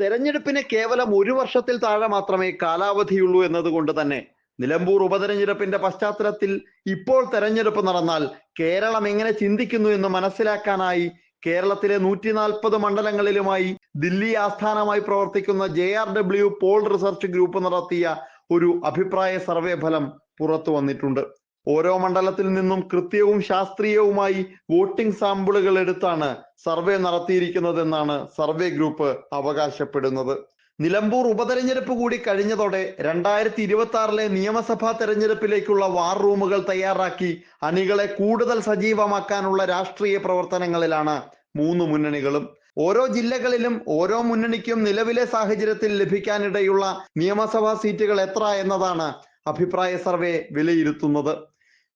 തെരഞ്ഞെടുപ്പിന് കേവലം ഒരു വർഷത്തിൽ താഴെ മാത്രമേ കാലാവധിയുള്ളൂ എന്നതുകൊണ്ട് തന്നെ നിലമ്പൂർ ഉപതെരഞ്ഞെടുപ്പിന്റെ പശ്ചാത്തലത്തിൽ ഇപ്പോൾ തെരഞ്ഞെടുപ്പ് നടന്നാൽ കേരളം എങ്ങനെ ചിന്തിക്കുന്നു എന്ന് മനസ്സിലാക്കാനായി കേരളത്തിലെ നൂറ്റി നാൽപ്പത് മണ്ഡലങ്ങളിലുമായി ദില്ലി ആസ്ഥാനമായി പ്രവർത്തിക്കുന്ന J R W poll research group നടത്തിയ ഒരു അഭിപ്രായ സർവേ ഫലം പുറത്തു വന്നിട്ടുണ്ട്. ഓരോ മണ്ഡലത്തിൽ നിന്നും കൃത്യവും ശാസ്ത്രീയവുമായി വോട്ടിംഗ് സാമ്പിളുകൾ എടുത്താണ് സർവേ നടത്തിയിരിക്കുന്നതെന്നാണ് സർവേ ഗ്രൂപ്പ് അവകാശപ്പെടുന്നത്. നിലമ്പൂർ ഉപതെരഞ്ഞെടുപ്പ് കൂടി കഴിഞ്ഞതോടെ രണ്ടായിരത്തി ഇരുപത്തി ആറിലെ നിയമസഭാ തെരഞ്ഞെടുപ്പിലേക്കുള്ള വാർ റൂമുകൾ തയ്യാറാക്കി അണികളെ കൂടുതൽ സജീവമാക്കാനുള്ള രാഷ്ട്രീയ പ്രവർത്തനങ്ങളിലാണ് മൂന്ന് മുന്നണികളും. ഓരോ ജില്ലകളിലും ഓരോ മുന്നണിക്കും നിലവിലെ സാഹചര്യത്തിൽ ലഭിക്കാനിടയുള്ള നിയമസഭാ സീറ്റുകൾ എത്ര എന്നതാണ് അഭിപ്രായ സർവേ വിലയിരുത്തുന്നത്.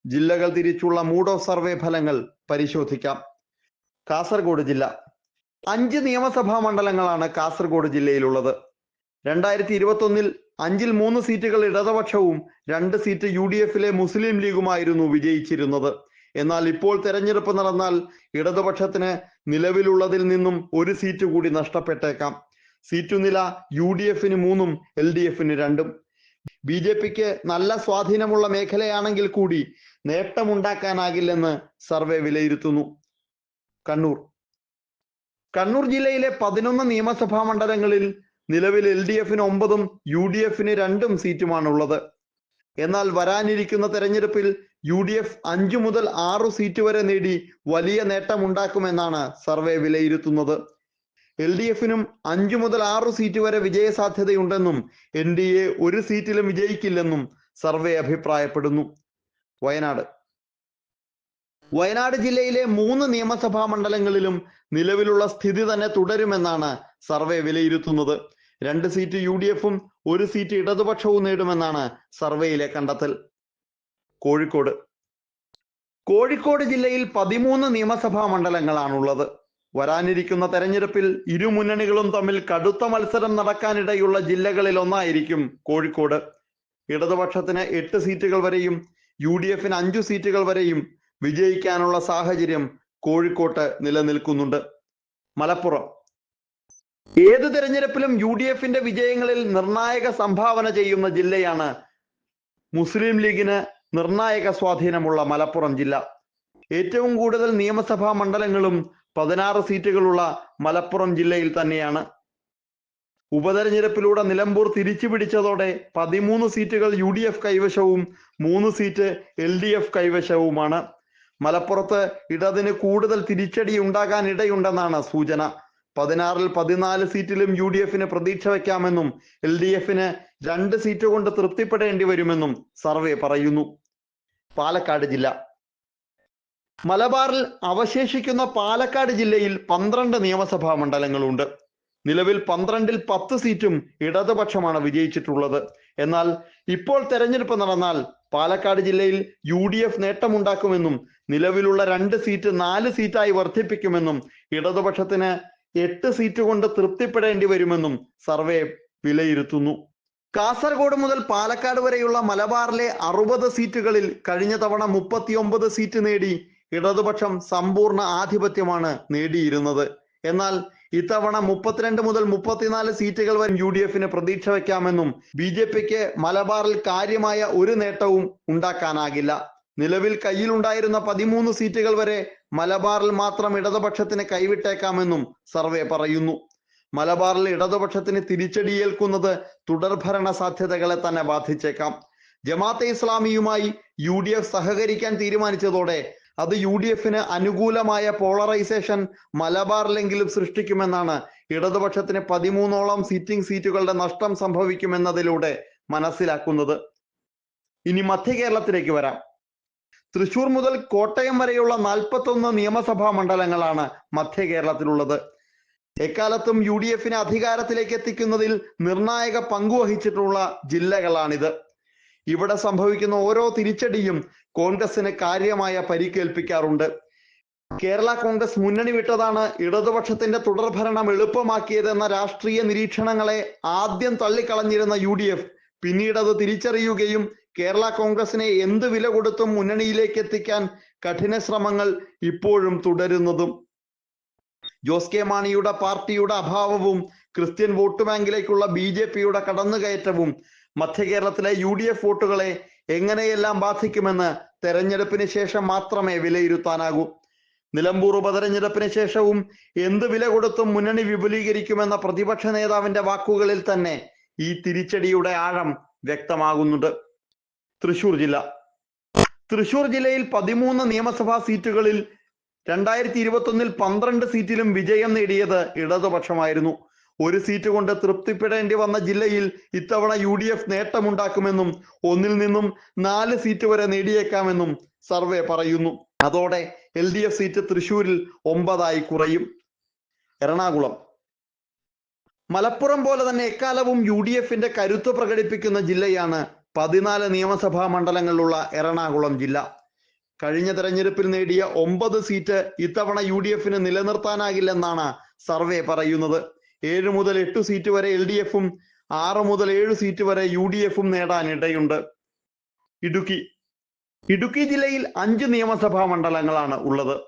ജില്ലകൾ തിരിച്ചുള്ള മൂഡ് ഓഫ് സർവേ ഫലങ്ങൾ പരിശോധിക്കാം. കാസർഗോഡ് ജില്ല. അഞ്ച് നിയമസഭാ മണ്ഡലങ്ങളാണ് കാസർഗോഡ് ജില്ലയിലുള്ളത്. രണ്ടായിരത്തി ഇരുപത്തി ഒന്നിൽ അഞ്ചിൽ മൂന്ന് സീറ്റുകൾ ഇടതുപക്ഷവും രണ്ട് സീറ്റ് യു ഡി എഫിലെ മുസ്ലിം ലീഗുമായിരുന്നു വിജയിച്ചിരുന്നത്. എന്നാൽ ഇപ്പോൾ തെരഞ്ഞെടുപ്പ് നടന്നാൽ ഇടതുപക്ഷത്തിന് നിലവിലുള്ളതിൽ നിന്നും ഒരു സീറ്റ് കൂടി നഷ്ടപ്പെട്ടേക്കാം. സീറ്റു നില യു ഡി എഫിന് മൂന്നും എൽ ഡി എഫിന് രണ്ടും. ബി ജെ പിക്ക് നല്ല സ്വാധീനമുള്ള മേഖലയാണെങ്കിൽ കൂടി നേട്ടമുണ്ടാക്കാനാകില്ലെന്ന് സർവേ വിലയിരുത്തുന്നു. കണ്ണൂർ. കണ്ണൂർ ജില്ലയിലെ പതിനൊന്ന് നിയമസഭാ മണ്ഡലങ്ങളിൽ നിലവിൽ എൽ ഡി എഫിന് ഒമ്പതും യു ഡി എഫിന് രണ്ടും സീറ്റുമാണുള്ളത്. എന്നാൽ വരാനിരിക്കുന്ന തെരഞ്ഞെടുപ്പിൽ യു ഡി എഫ് അഞ്ചു മുതൽ ആറു സീറ്റ് വരെ നേടി വലിയ നേട്ടമുണ്ടാക്കുമെന്നാണ് സർവേ വിലയിരുത്തുന്നത്. എൽ ഡി എഫിനും അഞ്ചു മുതൽ ആറു സീറ്റ് വരെ വിജയ സാധ്യതയുണ്ടെന്നും എൻ ഡി എ ഒരു സീറ്റിലും വിജയിക്കില്ലെന്നും സർവേ അഭിപ്രായപ്പെടുന്നു. വയനാട്. വയനാട് ജില്ലയിലെ മൂന്ന് നിയമസഭാ മണ്ഡലങ്ങളിലും നിലവിലുള്ള സ്ഥിതി തന്നെ തുടരുമെന്നാണ് സർവേ വിലയിരുത്തുന്നത്. രണ്ട് സീറ്റ് യു ഡി എഫും ഒരു സീറ്റ് ഇടതുപക്ഷവും നേടുമെന്നാണ് സർവേയിലെ കണ്ടെത്തൽ. കോഴിക്കോട്. കോഴിക്കോട് ജില്ലയിൽ പതിമൂന്ന് നിയമസഭാ മണ്ഡലങ്ങളാണുള്ളത്. വരാനിരിക്കുന്ന തെരഞ്ഞെടുപ്പിൽ ഇരുമുന്നണികളും തമ്മിൽ കടുത്ത മത്സരം നടക്കാനിടയുള്ള ജില്ലകളിൽ ഒന്നായിരിക്കും കോഴിക്കോട്. ഇടതുപക്ഷത്തിന് എട്ട് സീറ്റുകൾ വരെയും യു ഡി എഫിന് അഞ്ചു സീറ്റുകൾ വരെയും വിജയിക്കാനുള്ള സാഹചര്യം കോഴിക്കോട്ട് നിലനിൽക്കുന്നുണ്ട്. മലപ്പുറം. ഏത് തെരഞ്ഞെടുപ്പിലും യു ഡി എഫിന്റെ വിജയങ്ങളിൽ നിർണായക സംഭാവന ചെയ്യുന്ന ജില്ലയാണ് മുസ്ലിം ലീഗിന് നിർണായക സ്വാധീനമുള്ള മലപ്പുറം ജില്ല. ഏറ്റവും കൂടുതൽ നിയമസഭാ മണ്ഡലങ്ങളും പതിനാറ് സീറ്റുകളുള്ള മലപ്പുറം ജില്ലയിൽ തന്നെയാണ്. ഉപതെരഞ്ഞെടുപ്പിലൂടെ നിലമ്പൂർ തിരിച്ചു പിടിച്ചതോടെ പതിമൂന്ന് സീറ്റുകൾ യു ഡി എഫ് കൈവശവും മൂന്ന് സീറ്റ് എൽ ഡി എഫ് കൈവശവുമാണ്. മലപ്പുറത്ത് ഇടതിന് കൂടുതൽ തിരിച്ചടി ഉണ്ടാകാൻ ഇടയുണ്ടെന്നാണ് സൂചന. പതിനാറിൽ പതിനാല് സീറ്റിലും യു ഡി എഫിന് പ്രതീക്ഷ വയ്ക്കാമെന്നും എൽ ഡി എഫിന് രണ്ട് സീറ്റ് കൊണ്ട് തൃപ്തിപ്പെടേണ്ടി വരുമെന്നും സർവേ പറയുന്നു. പാലക്കാട് ജില്ല. മലബാറിൽ അവശേഷിക്കുന്ന പാലക്കാട് ജില്ലയിൽ പന്ത്രണ്ട് നിയമസഭാ മണ്ഡലങ്ങളുണ്ട്. നിലവിൽ പന്ത്രണ്ടിൽ പത്ത് സീറ്റും ഇടതുപക്ഷമാണ് വിജയിച്ചിട്ടുള്ളത്. എന്നാൽ ഇപ്പോൾ തെരഞ്ഞെടുപ്പ് നടന്നാൽ പാലക്കാട് ജില്ലയിൽ യു ഡി എഫ് നേട്ടമുണ്ടാക്കുമെന്നും നിലവിലുള്ള രണ്ട് സീറ്റ് നാല് സീറ്റായി വർദ്ധിപ്പിക്കുമെന്നും ഇടതുപക്ഷത്തിന് എട്ട് സീറ്റ് കൊണ്ട് തൃപ്തിപ്പെടേണ്ടി വരുമെന്നും സർവേ വിലയിരുത്തുന്നു. കാസർഗോഡ് മുതൽ പാലക്കാട് വരെയുള്ള മലബാറിലെ അറുപത് സീറ്റുകളിൽ കഴിഞ്ഞ തവണ മുപ്പത്തിയൊമ്പത് സീറ്റ് നേടി ഇടതുപക്ഷം സമ്പൂർണ ആധിപത്യമാണ് നേടിയിരുന്നത്. എന്നാൽ ഇത്തവണ മുപ്പത്തിരണ്ട് മുതൽ മുപ്പത്തിനാല് സീറ്റുകൾ വരെ യു ഡി എഫിന് പ്രതീക്ഷ വയ്ക്കാമെന്നും ബി ജെ പിക്ക് മലബാറിൽ കാര്യമായ ഒരു നേട്ടവും ഉണ്ടാക്കാനാകില്ല. നിലവിൽ കയ്യിലുണ്ടായിരുന്ന പതിമൂന്ന് സീറ്റുകൾ വരെ മലബാറിൽ മാത്രം ഇടതുപക്ഷത്തിന് കൈവിട്ടേക്കാമെന്നും സർവേ പറയുന്നു. മലബാറിൽ ഇടതുപക്ഷത്തിന് തിരിച്ചടിയേൽക്കുന്നത് തുടർഭരണ സാധ്യതകളെ തന്നെ ബാധിച്ചേക്കാം. ജമാഅത്തെ ഇസ്ലാമിയുമായി യു സഹകരിക്കാൻ തീരുമാനിച്ചതോടെ അത് യു ഡി എഫിന് അനുകൂലമായ പോളറൈസേഷൻ മലബാറിലെങ്കിലും സൃഷ്ടിക്കുമെന്നാണ്. ഇടതുപക്ഷത്തിന് പതിമൂന്നോളം സീറ്റിംഗ് സീറ്റുകളുടെ നഷ്ടം സംഭവിക്കുമെന്നതിലൂടെ മനസ്സിലാക്കുന്നത്. ഇനി മധ്യ കേരളത്തിലേക്ക് വരാം. തൃശൂർ മുതൽ കോട്ടയം വരെയുള്ള നാൽപ്പത്തൊന്ന് നിയമസഭാ മണ്ഡലങ്ങളാണ് മധ്യ കേരളത്തിലുള്ളത് എക്കാലത്തും യു ഡി എഫിനെ അധികാരത്തിലേക്ക് എത്തിക്കുന്നതിൽ നിർണായക പങ്കുവഹിച്ചിട്ടുള്ള ജില്ലകളാണിത്. ഇവിടെ സംഭവിക്കുന്ന ഓരോ തിരിച്ചടിയും കോൺഗ്രസിന് കാര്യമായ പരിക്കേൽപ്പിക്കാറുണ്ട്. കേരള കോൺഗ്രസ് മുന്നണി വിട്ടതാണ് ഇടതുപക്ഷത്തിന്റെ തുടർഭരണം എളുപ്പമാക്കിയതെന്ന രാഷ്ട്രീയ നിരീക്ഷണങ്ങളെ ആദ്യം തള്ളിക്കളഞ്ഞിരുന്ന യു ഡി എഫ് പിന്നീട് അത് തിരിച്ചറിയുകയും കേരള കോൺഗ്രസിനെ എന്ത് വില കൊടുത്തും മുന്നണിയിലേക്ക് എത്തിക്കാൻ കഠിന ശ്രമങ്ങൾ ഇപ്പോഴും തുടരുന്നതും. ജോസ് കെ മാണിയുടെ പാർട്ടിയുടെ അഭാവവും ക്രിസ്ത്യൻ വോട്ട് ബാങ്കിലേക്കുള്ള ബി ജെ പിയുടെ കടന്നുകയറ്റവും മധ്യ കേരളത്തിലെ യു ഡി എഫ് വോട്ടുകളെ എങ്ങനെയെല്ലാം ബാധിക്കുമെന്ന് തെരഞ്ഞെടുപ്പിന് ശേഷം മാത്രമേ വിലയിരുത്താനാകൂ. നിലമ്പൂർ ഉപതെരഞ്ഞെടുപ്പിന് ശേഷവും എന്ത് വില കൊടുത്തും മുന്നണി വിപുലീകരിക്കുമെന്ന പ്രതിപക്ഷ നേതാവിന്റെ വാക്കുകളിൽ തന്നെ ഈ തിരിച്ചടിയുടെ ആഴം വ്യക്തമാകുന്നുണ്ട്. തൃശൂർ ജില്ല. തൃശൂർ ജില്ലയിൽ പതിമൂന്ന് നിയമസഭാ സീറ്റുകളിൽ രണ്ടായിരത്തി ഇരുപത്തി ഒന്നിൽ പന്ത്രണ്ട് സീറ്റിലും വിജയം നേടിയത് ഇടതുപക്ഷമായിരുന്നു. ഒരു സീറ്റ് കൊണ്ട് തൃപ്തിപ്പെടേണ്ടി വന്ന ജില്ലയിൽ ഇത്തവണ യു ഡി എഫ് നേട്ടമുണ്ടാക്കുമെന്നും ഒന്നിൽ നിന്നും നാല് സീറ്റ് വരെ നേടിയേക്കാമെന്നും സർവേ പറയുന്നു. അതോടെ എൽ ഡി എഫ് സീറ്റ് തൃശൂരിൽ ഒമ്പതായി കുറയും. എറണാകുളം. മലപ്പുറം പോലെ തന്നെ എക്കാലവും യു ഡി എഫിന്റെ കരുത്ത് പ്രകടിപ്പിക്കുന്ന ജില്ലയാണ് പതിനാല് നിയമസഭാ മണ്ഡലങ്ങളിലുള്ള എറണാകുളം ജില്ല. കഴിഞ്ഞ തെരഞ്ഞെടുപ്പിൽ നേടിയ ഒമ്പത് സീറ്റ് ഇത്തവണ യു ഡി എഫിന് നിലനിർത്താനാകില്ലെന്നാണ് സർവേ പറയുന്നത്. ഏഴ് മുതൽ എട്ട് സീറ്റ് വരെ എൽ ഡി എഫും ആറ് മുതൽ ഏഴ് സീറ്റ് വരെ യു ഡി എഫും നേടാൻ ഇടയുണ്ട്. ഇടുക്കി. ഇടുക്കി ജില്ലയിൽ അഞ്ച് നിയമസഭാ മണ്ഡലങ്ങളാണ് ഉള്ളത്.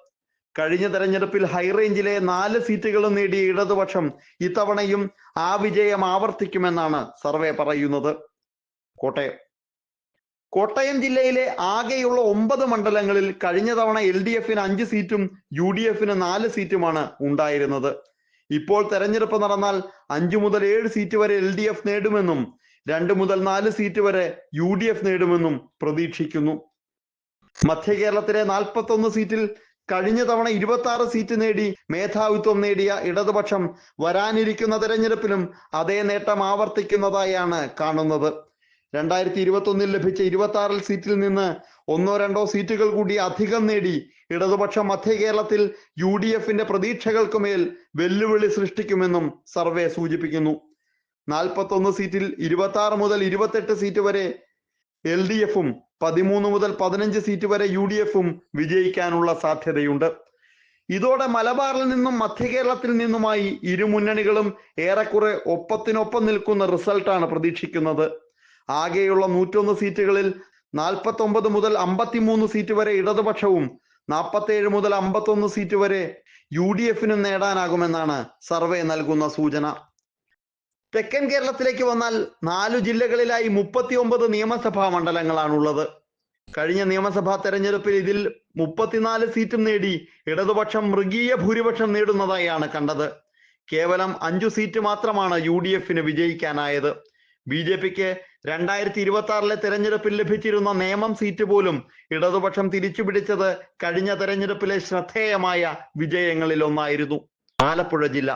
കഴിഞ്ഞ തെരഞ്ഞെടുപ്പിൽ ഹൈറേഞ്ചിലെ നാല് സീറ്റുകളും നേടിയ ഇടതുപക്ഷം ഇത്തവണയും ആ വിജയം ആവർത്തിക്കുമെന്നാണ് സർവേ പറയുന്നത്. കോട്ടയം. കോട്ടയം ജില്ലയിലെ ആകെയുള്ള ഒമ്പത് മണ്ഡലങ്ങളിൽ കഴിഞ്ഞ തവണ എൽ ഡി എഫിന് അഞ്ച് സീറ്റും യു ഡി എഫിന് നാല് സീറ്റുമാണ് ഉണ്ടായിരുന്നത്. ഇപ്പോൾ തെരഞ്ഞെടുപ്പ് നടന്നാൽ അഞ്ചു മുതൽ ഏഴ് സീറ്റ് വരെ എൽ ഡി എഫ് നേടുമെന്നും രണ്ട് മുതൽ നാല് സീറ്റ് വരെ യു ഡി എഫ് നേടുമെന്നും പ്രതീക്ഷിക്കുന്നു. മധ്യ കേരളത്തിലെ നാൽപ്പത്തൊന്ന് സീറ്റിൽ കഴിഞ്ഞ തവണ ഇരുപത്തി ആറ് സീറ്റ് നേടി മേധാവിത്വം നേടിയ ഇടതുപക്ഷം വരാനിരിക്കുന്ന തെരഞ്ഞെടുപ്പിലും അതേ നേട്ടം ആവർത്തിക്കുന്നതായാണ് കാണുന്നത്. രണ്ടായിരത്തി ഇരുപത്തി ഒന്നിൽ ലഭിച്ച ഇരുപത്തി ആറിൽ സീറ്റിൽ നിന്ന് ഒന്നോ രണ്ടോ സീറ്റുകൾ കൂടി അധികം നേടി ഇടതുപക്ഷം മധ്യ കേരളത്തിൽ യു ഡി എഫിന്റെ പ്രതീക്ഷകൾക്ക് മേൽ വെല്ലുവിളി സൃഷ്ടിക്കുമെന്നും സർവേ സൂചിപ്പിക്കുന്നു. നാൽപ്പത്തൊന്ന് സീറ്റിൽ ഇരുപത്തി ആറ് മുതൽ ഇരുപത്തെട്ട് സീറ്റ് വരെ എൽ ഡി എഫും പതിമൂന്ന് മുതൽ പതിനഞ്ച് സീറ്റ് വരെ യു ഡി എഫും വിജയിക്കാനുള്ള സാധ്യതയുണ്ട്. ഇതോടെ മലബാറിൽ നിന്നും മധ്യ കേരളത്തിൽ നിന്നുമായി ഇരു മുന്നണികളും ഏറെക്കുറെ ഒപ്പത്തിനൊപ്പം നിൽക്കുന്ന റിസൾട്ടാണ് പ്രതീക്ഷിക്കുന്നത്. ആകെയുള്ള നൂറ്റൊന്ന് സീറ്റുകളിൽ നാൽപ്പത്തി ഒമ്പത് മുതൽ അമ്പത്തിമൂന്ന് സീറ്റ് വരെ ഇടതുപക്ഷവും നാൽപ്പത്തേഴ് മുതൽ അമ്പത്തൊന്ന് സീറ്റ് വരെ യു ഡി എഫിനും നേടാനാകുമെന്നാണ് സർവേ നൽകുന്ന സൂചന. തെക്കൻ കേരളത്തിലേക്ക് വന്നാൽ നാലു ജില്ലകളിലായി മുപ്പത്തി ഒമ്പത് നിയമസഭാ മണ്ഡലങ്ങളാണുള്ളത്. കഴിഞ്ഞ നിയമസഭാ തെരഞ്ഞെടുപ്പിൽ ഇതിൽ മുപ്പത്തിനാല് സീറ്റും നേടി ഇടതുപക്ഷം മൃഗീയ ഭൂരിപക്ഷം നേടുന്നതായാണ് കണ്ടത്. കേവലം അഞ്ചു സീറ്റ് മാത്രമാണ് യു ഡി എഫിന് വിജയിക്കാനായത്. ബി ജെ പിക്ക് രണ്ടായിരത്തി ഇരുപത്തി ആറിലെ തെരഞ്ഞെടുപ്പിൽ ലഭിച്ചിരുന്ന നിയമം സീറ്റ് പോലും ഇടതുപക്ഷം തിരിച്ചുപിടിച്ചത് കഴിഞ്ഞ തെരഞ്ഞെടുപ്പിലെ ശ്രദ്ധേയമായ വിജയങ്ങളിൽ ഒന്നായിരുന്നു ആലപ്പുഴ ജില്ല.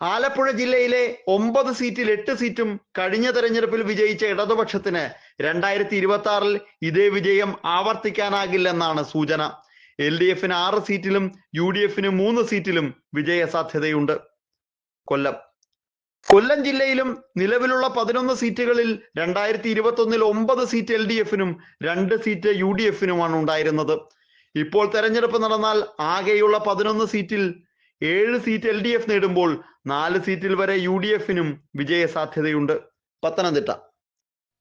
ആലപ്പുഴ ജില്ലയിലെ ഒമ്പത് സീറ്റിൽ എട്ട് സീറ്റും കഴിഞ്ഞ തെരഞ്ഞെടുപ്പിൽ വിജയിച്ച ഇടതുപക്ഷത്തിന് രണ്ടായിരത്തി ഇരുപത്തി ആറിൽ ഇതേ വിജയം ആവർത്തിക്കാനാകില്ലെന്നാണ് സൂചന. എൽ ഡി എഫിന് ആറ് സീറ്റിലും യു ഡി എഫിന് മൂന്ന് സീറ്റിലും വിജയ സാധ്യതയുണ്ട് കൊല്ലം. കൊല്ലം ജില്ലയിലും നിലവിലുള്ള പതിനൊന്ന് സീറ്റുകളിൽ രണ്ടായിരത്തി ഇരുപത്തി ഒന്നിൽ ഒമ്പത് സീറ്റ് എൽ ഡി എഫിനും രണ്ട് സീറ്റ് യു ഡി എഫിനുമാണ് ഉണ്ടായിരുന്നത്. ഇപ്പോൾ തെരഞ്ഞെടുപ്പ് നടന്നാൽ ആകെയുള്ള പതിനൊന്ന് സീറ്റിൽ ഏഴ് സീറ്റ് എൽ ഡി എഫ് നേടുമ്പോൾ നാല് സീറ്റിൽ വരെ യു ഡി എഫിനും വിജയ സാധ്യതയുണ്ട് പത്തനംതിട്ട.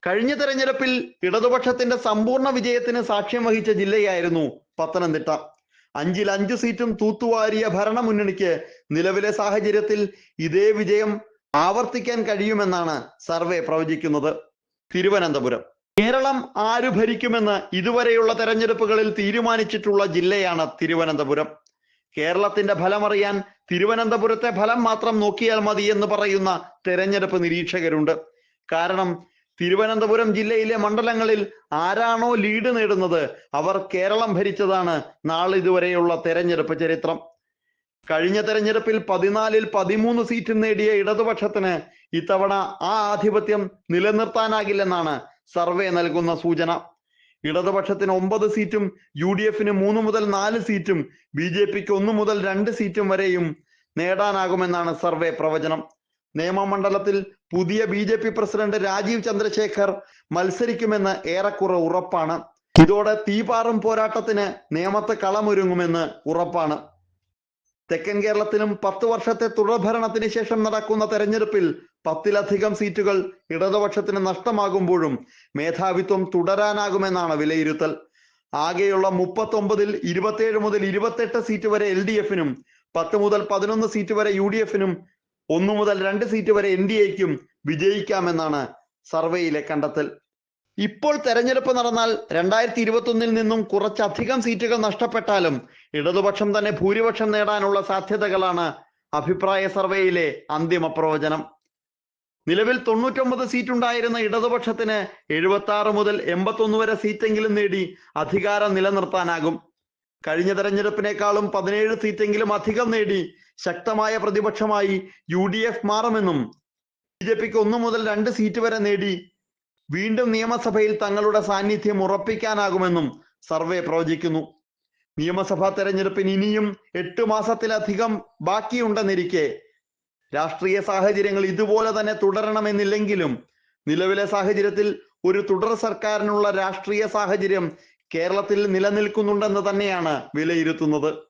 കഴിഞ്ഞ തെരഞ്ഞെടുപ്പിൽ ഇടതുപക്ഷത്തിന്റെ സമ്പൂർണ വിജയത്തിന് സാക്ഷ്യം വഹിച്ച ജില്ലയായിരുന്നു പത്തനംതിട്ട. അഞ്ചിൽ അഞ്ച് സീറ്റും തൂത്തുവാരിയ ഭരണ മുന്നണിക്ക് നിലവിലെ സാഹചര്യത്തിൽ ഇതേ വിജയം ആവർത്തിക്കാൻ കഴിയുമെന്നാണ് സർവേ പ്രവചിക്കുന്നത്. തിരുവനന്തപുരം. കേരളം ആര് ഭരിക്കുമെന്ന് ഇതുവരെയുള്ള തെരഞ്ഞെടുപ്പുകളിൽ തീരുമാനിച്ചിട്ടുള്ള ജില്ലയാണ് തിരുവനന്തപുരം. കേരളത്തിന്റെ ഫലമറിയാൻ തിരുവനന്തപുരത്തെ ഫലം മാത്രം നോക്കിയാൽ മതി എന്ന് പറയുന്ന തെരഞ്ഞെടുപ്പ് നിരീക്ഷകരുണ്ട്. കാരണം തിരുവനന്തപുരം ജില്ലയിലെ മണ്ഡലങ്ങളിൽ ആരാണോ ലീഡ് നേടുന്നത് അവർ കേരളം ഭരിച്ചതാണ് നാളിതുവരെയുള്ള തെരഞ്ഞെടുപ്പ് ചരിത്രം. കഴിഞ്ഞ തെരഞ്ഞെടുപ്പിൽ പതിനാലിൽ പതിമൂന്ന് സീറ്റ് നേടിയ ഇടതുപക്ഷത്തിന് ഇത്തവണ ആ ആധിപത്യം നിലനിർത്താനാകില്ലെന്നാണ് സർവേ നൽകുന്ന സൂചന. ഇടതുപക്ഷത്തിന് ഒമ്പത് സീറ്റും യു ഡി എഫിന് മൂന്ന് മുതൽ നാല് സീറ്റും ബി ജെ പിക്ക് ഒന്ന് മുതൽ രണ്ട് സീറ്റും വരെയും നേടാനാകുമെന്നാണ് സർവേ പ്രവചനം. നിയമമണ്ഡലത്തിൽ പുതിയ B J P president Rajeev Chandrasekhar മത്സരിക്കുമെന്ന് ഏറെക്കുറെ ഉറപ്പാണ്. ഇതോടെ തീപാറും പോരാട്ടത്തിന് നിയമത്തെ കളമൊരുങ്ങുമെന്ന് ഉറപ്പാണ്. തെക്കൻ കേരളത്തിലും പത്ത് വർഷത്തെ തുടർഭരണത്തിന് ശേഷം നടക്കുന്ന തെരഞ്ഞെടുപ്പിൽ പത്തിലധികം സീറ്റുകൾ ഇടതുപക്ഷത്തിന് നഷ്ടമാകുമ്പോഴും മേധാവിത്വം തുടരാനാകുമെന്നാണ് വിലയിരുത്തൽ. ആകെയുള്ള മുപ്പത്തൊമ്പതിൽ ഇരുപത്തിയേഴ് മുതൽ ഇരുപത്തെട്ട് സീറ്റ് വരെ എൽ ഡി എഫിനും പത്ത് മുതൽ പതിനൊന്ന് സീറ്റ് വരെ യു ഡി എഫിനും ഒന്നു മുതൽ രണ്ട് സീറ്റ് വരെ എൻ ഡി എക്കും വിജയിക്കാമെന്നാണ് സർവേയിലെ കണ്ടെത്തൽ. ഇപ്പോൾ തെരഞ്ഞെടുപ്പ് നടന്നാൽ രണ്ടായിരത്തി ഇരുപത്തി ഒന്നിൽ നിന്നും കുറച്ചധികം സീറ്റുകൾ നഷ്ടപ്പെട്ടാലും ഇടതുപക്ഷം തന്നെ ഭൂരിപക്ഷം നേടാനുള്ള സാധ്യതകളാണ് അഭിപ്രായ സർവേയിലെ അന്തിമ പ്രവചനം. നിലവിൽ തൊണ്ണൂറ്റൊമ്പത് സീറ്റ് ഉണ്ടായിരുന്ന ഇടതുപക്ഷത്തിന് എഴുപത്തി ആറ് മുതൽ എൺപത്തൊന്ന് വരെ സീറ്റെങ്കിലും നേടി അധികാരം നിലനിർത്താനാകും. കഴിഞ്ഞ തെരഞ്ഞെടുപ്പിനേക്കാളും പതിനേഴ് സീറ്റെങ്കിലും അധികം നേടി ശക്തമായ പ്രതിപക്ഷമായി യു ഡി എഫ് മാറുമെന്നും ബി ജെ പിക്ക് ഒന്ന് മുതൽ രണ്ട് സീറ്റ് വരെ നേടി വീണ്ടും നിയമസഭയിൽ തങ്ങളുടെ സാന്നിധ്യം ഉറപ്പിക്കാനാകുമെന്നും സർവേ പ്രവചിക്കുന്നു. നിയമസഭാ തെരഞ്ഞെടുപ്പിന് ഇനിയും എട്ട് മാസത്തിലധികം ബാക്കിയുണ്ടെന്നിരിക്കെ രാഷ്ട്രീയ സാഹചര്യങ്ങൾ ഇതുപോലെ തന്നെ തുടരണമെന്നില്ലെങ്കിലും നിലവിലെ സാഹചര്യത്തിൽ ഒരു തുടർ സർക്കാരിനുള്ള രാഷ്ട്രീയ സാഹചര്യം കേരളത്തിൽ നിലനിൽക്കുന്നുണ്ടെന്ന് തന്നെയാണ് വിലയിരുത്തുന്നത്.